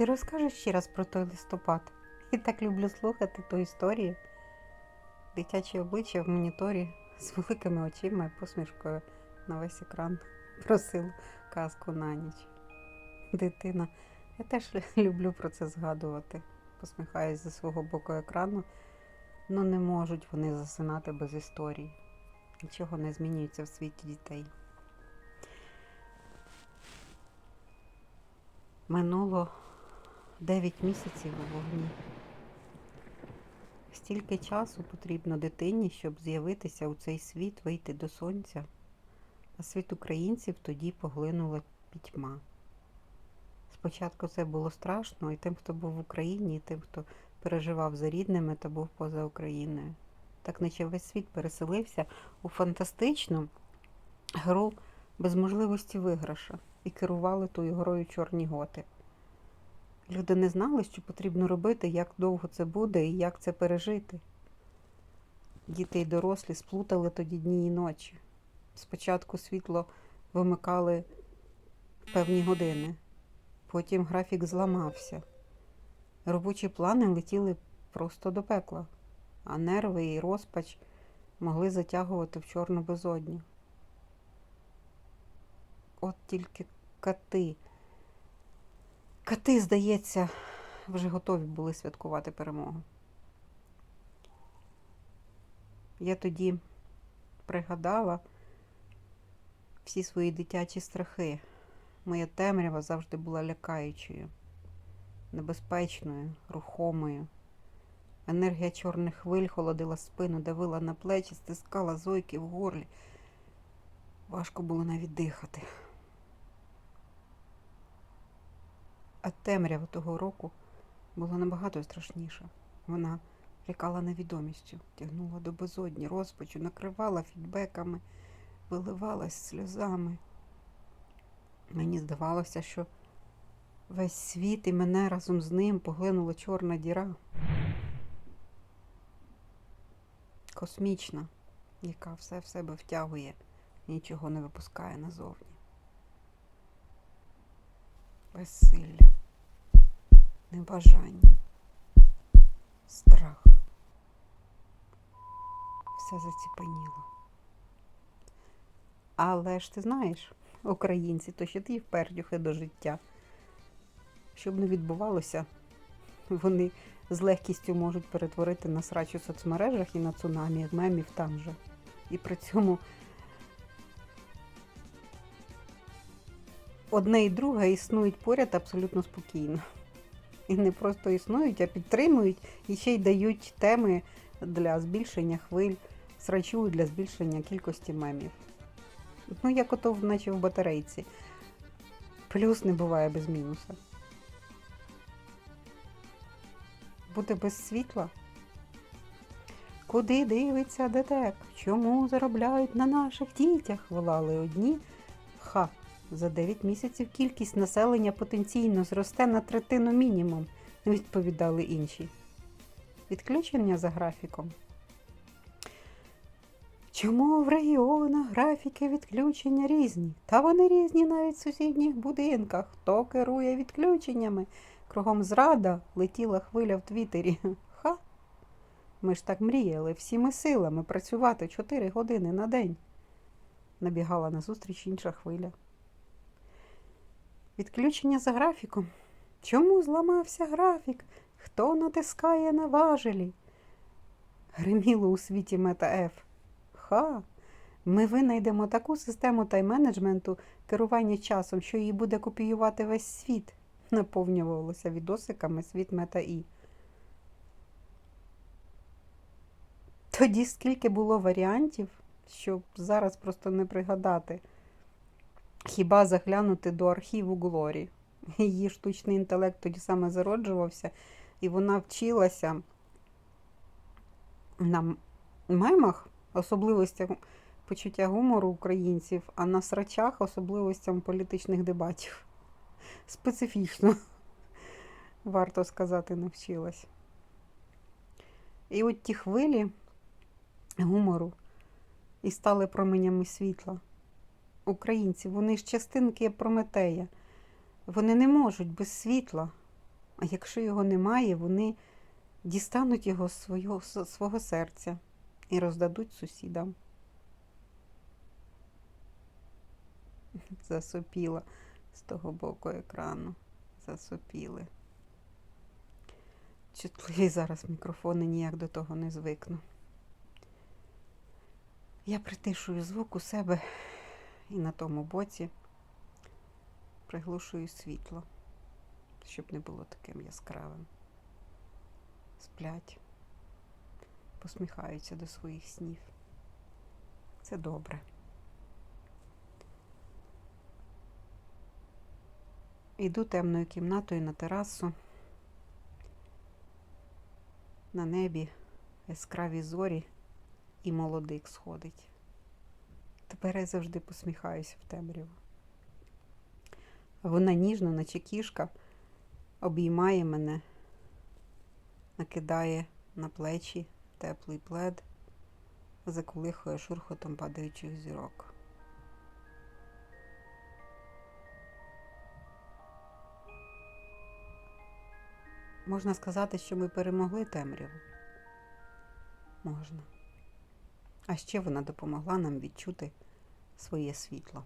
Ти розкажеш ще раз про той листопад? Я так люблю слухати ту історію. Дитячі обличчя в моніторі з великими очима і посмішкою на весь екран просив казку на ніч. Дитина, я теж люблю про це згадувати. Посміхаюсь зі свого боку екрану, ну не можуть вони засинати без історій. Нічого не змінюється в світі дітей. Минуло 9 місяців у вогні. Стільки часу потрібно дитині, щоб з'явитися у цей світ, вийти до сонця, а світ українців тоді поглинула пітьма. Спочатку це було страшно і тим, хто був в Україні, і тим, хто переживав за рідними та був поза Україною. Так наче весь світ переселився у фантастичну гру без можливості виграша і керували тою грою чорні готи. Люди не знали, що потрібно робити, як довго це буде і як це пережити. Діти й дорослі сплутали тоді дні і ночі. Спочатку світло вимикали певні години, потім графік зламався. Робочі плани летіли просто до пекла, а нерви і розпач могли затягувати в чорну безодню. От тільки кати. Кати, здається, вже готові були святкувати перемогу. Я тоді пригадала всі свої дитячі страхи. Моя темрява завжди була лякаючою, небезпечною, рухомою. Енергія чорних хвиль холодила спину, давила на плечі, стискала зойки в горлі. Важко було навіть дихати. А темрява того року була набагато страшніша. Вона лякала невідомістю, тягнула до безодні, розпачу, накривала фідбеками, виливалась сльозами. Мені здавалося, що весь світ і мене разом з ним поглинула чорна діра. Космічна, яка все в себе втягує і нічого не випускає назовні. Безсилля, небажання, страх. Все заціпеніло. Але ж ти знаєш, українці, то ще ті впердюхи до життя. Щоб не відбувалося, вони з легкістю можуть перетворити на срач у соцмережах і на цунамі мемів там же. І при цьому одне і друге існують поряд абсолютно спокійно. І не просто існують, а підтримують і ще й дають теми для збільшення хвиль, срачу для збільшення кількості мемів. Ну, як ото, наче в батарейці. Плюс не буває без мінуса. Буде без світла. Куди дивиться ДТЕК? Чому заробляють на наших дітях? волали одні. Ха, за 9 місяців кількість населення потенційно зросте на третину мінімум, відповідали інші. Відключення за графіком. Чому в регіонах графіки відключення різні? Та вони різні навіть в сусідніх будинках. Хто керує відключеннями? Кругом зрада летіла хвиля в Твіттері. Ха! Ми ж так мріяли всіми силами працювати 4 години на день. Набігала назустріч інша хвиля. Відключення за графіком. Чому зламався графік? Хто натискає на важелі? Гриміло у світі Мета Ф. Ха! Ми винайдемо таку систему тайм-менеджменту керування часом, що її буде копіювати весь світ, наповнювалося відосиками світ Мета І. Тоді скільки було варіантів, що зараз просто не пригадати. Хіба заглянути до архіву Глорі. Її штучний інтелект тоді саме зароджувався, і вона вчилася на мемах, особливостях почуття гумору українців, а на срачах особливостям політичних дебатів. Специфічно, варто сказати, навчилась. І от ті хвилі гумору і стали променями світла. Українці, вони ж частинки Прометея. Вони не можуть без світла. А якщо його немає, вони дістануть його з свого, свого серця і роздадуть сусідам. Засопіла з того боку екрану. Засопіли. Чутливі зараз мікрофони ніяк до того не звикну. Я притишую звук у себе і на тому боці приглушую світло, щоб не було таким яскравим. Сплять, посміхаються до своїх снів. Це добре. Іду темною кімнатою на терасу. На небі яскраві зорі і молодик сходить. Тепер я завжди посміхаюся в темряву. Вона ніжно, наче кішка, обіймає мене, накидає на плечі теплий плед, заколихує шурхотом падаючих зірок. Можна сказати, що ми перемогли темряву. Можна. А ще вона допомогла нам відчути своє світло.